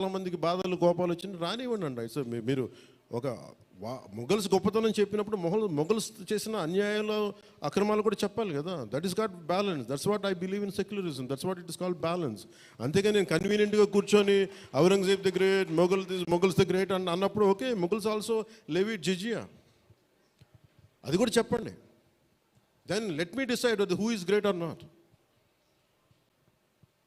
చాలా మందికి బాధలు కోపాలు వచ్చింది రానివ్వండి సో మీ- మీరు ఒక వా- మొఘల్స్ గొప్పతనం చెప్పినప్పుడు మొహల్ మొఘల్స్ చేసిన అన్యాయాలు అక్రమాలు కూడా చెప్పాలి కదా. That is got balance that's what I believe in secularism that's what it is called balance అంతేగాని నేను కన్వీనియంట్గా కూర్చొని Aurangzeb the great Mughal Mughals the great అని అన్నప్పుడు ఓకే మొఘల్స్ ఆల్సో లెవీ జిజియా. అది కూడా చెప్పండి. Then let me decide who is great or not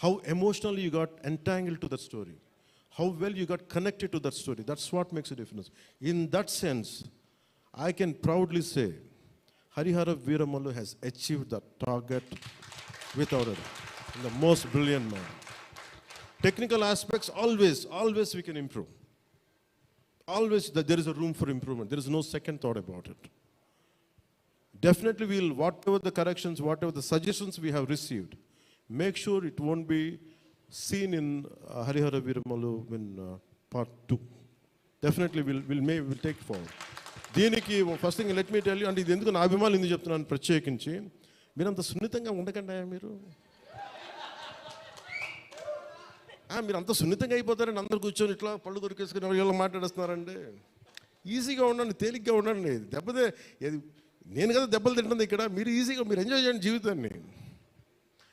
how emotionally you got entangled to that story, how well you got connected to that story. That's what makes a difference. In that sense, I can proudly say Harihara Veeramalu has achieved that target without a doubt. In the most brilliant manner. Technical aspects, always, always we can improve. Always there is a room for improvement. There is no second thought about it definitely we'll whatever the corrections whatever the suggestions we have received make sure it won't be seen in uh, harihara viramalu in uh, part 2 definitely we'll, we'll, may, we'll take forward. దీనికి first thing let me tell అంటే ఇది ఎందుకు నా అభిమానులు ఎందుకు చెప్తున్నాను ప్రత్యేకించి మీరు అంత సున్నితంగా ఉండకండి మీరు. ఆ, మీరు అంత సున్నితంగా అయిపోతారండి అందరు కూర్చొని ఇట్లా పళ్ళు దొరికేసుకుని వీళ్ళు మాట్లాడేస్తున్నారండి? ఈజీగా ఉండండి తేలిగ్గా ఉండండి. దెబ్బతే నేను కదా దెబ్బలు తింటుంది ఇక్కడ మీరు ఈజీగా మీరు ఎంజాయ్ చేయండి జీవితాన్ని.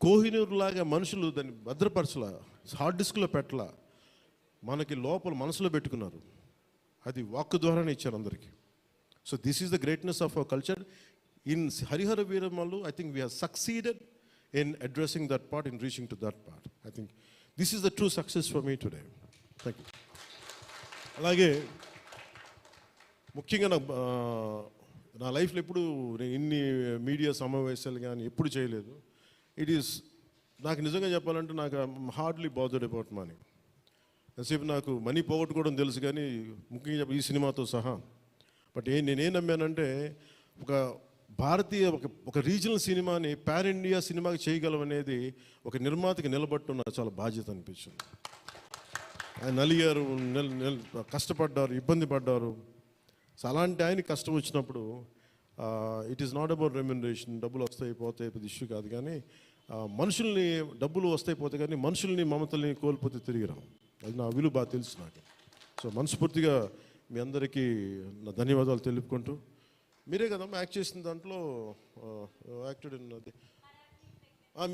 కోహినూర్ లాగా మనుషులు దాన్ని భద్రపరచల హార్డ్ డిస్క్లో పెట్టలా మనకి లోపల మనసులో పెట్టుకున్నారు. అది వాక్ ద్వారానే ఇచ్చారు అందరికీ. So this is the greatness of our culture in Harihara Veeramallu I think we have succeeded in addressing that part in reaching to that part I think this is the true success for me today thank you అలాగే ముఖ్యంగా నా నా లైఫ్లో ఎప్పుడు నేను ఇన్ని media సమావేశాలు కానీ ఎప్పుడు చేయలేదు. ఇట్ ఈస్ నాకు నిజంగా చెప్పాలంటే నాకు హార్డ్లీ బాదర్డ్ అబౌట్ మనీ ఎంతసేపు నాకు మనీ పోగొట్టుకోవడం తెలుసు కానీ ముఖ్యంగా చెప్ప- ఈ సినిమాతో సహా. బట్ ఏ నేనేం నమ్మానంటే ఒక భారతీయ ఒక ఒక రీజనల్ సినిమాని పాన్ ఇండియా సినిమాకి చేయగలం అనేది ఒక నిర్మాతకి నిలబట్టున్న నాకు చాలా బాధ్యత అనిపించింది. ఆయన నలిగారు కష్టపడ్డారు ఇబ్బంది పడ్డారు. సో అలాంటి ఆయన కష్టం వచ్చినప్పుడు it is not about remuneration డబ్బులు వస్తాయి పోతాయి పెద్ద ఇష్యూ కాదు కానీ మనుషుల్ని డబ్బులు వస్తాయి పోతే కానీ మనుషుల్ని మమతల్ని కోల్పోతే తిరిగి రాం అది నా విలువ బాగా తెలుసు నాకు. సో మనస్ఫూర్తిగా మీ అందరికీ నా ధన్యవాదాలు తెలుపుకుంటూ మీరే కదమ్మా యాక్ట్ చేసిన దాంట్లో యాక్టెడ్ అది.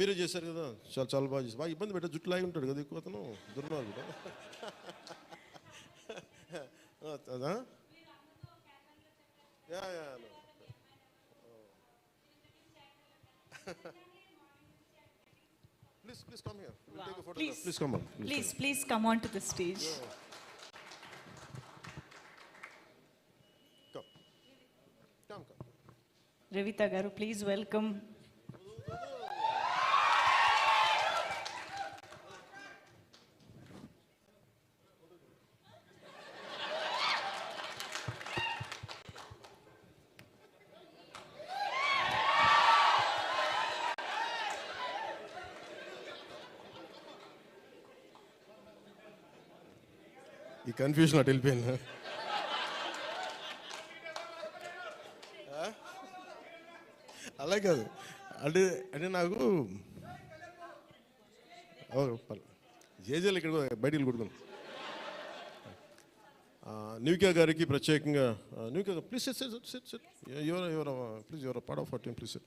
మీరే చేశారు కదా. చాలా చాలా బాగా చేసి బాగా ఇబ్బంది పెట్ట జుట్టు లాగి ఉంటాడు కదా ఎక్కువ అతను. దుర్మార్గుడు. అదా? Yeah yeah. Please, please come here. We'll take a photograph. Please. Please come on. Please. Please, please come on to the stage. Come. Come, come. Revita Garu, please welcome. ఈ కన్ఫ్యూజన్ అటు వెళ్ళిపోయింది. అలా కాదు. అంటే అంటే నాకు ఓ, జేజేలు ఇక్కడ బయటికి కొడుకున్నాం న్యూకియా గారికి ప్రత్యేకంగా Nukiya please sit sit sit sit ఎవరు ఎవరు ప్లీజ్ ఎవరు part of team please sit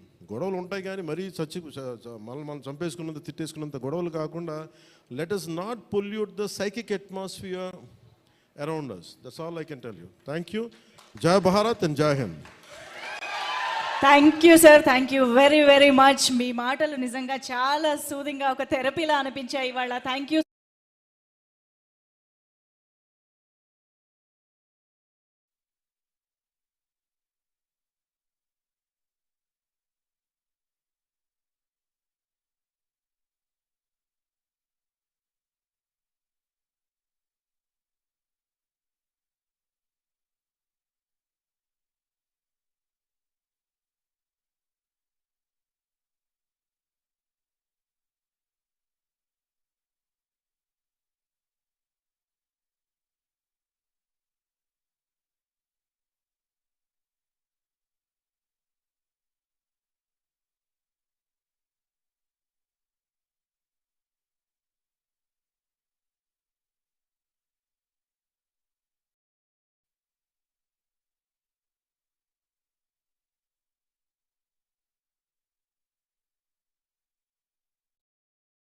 గొడవలు ఉంటాయి కానీ మరీ చచ్చి మనం మనం చంపేసుకున్నంత తిట్టేసుకున్నంత గొడవలు కాకుండా let us not pollute the psychic atmosphere around us that's all I can tell you thank you Jai Bharat and Jai Hind thank you sir thank you very very much మీ మాటలు నిజంగా చాలా సూదింగ్గా ఒక థెరపీలా అనిపించాయి ఇవాళ. Thank you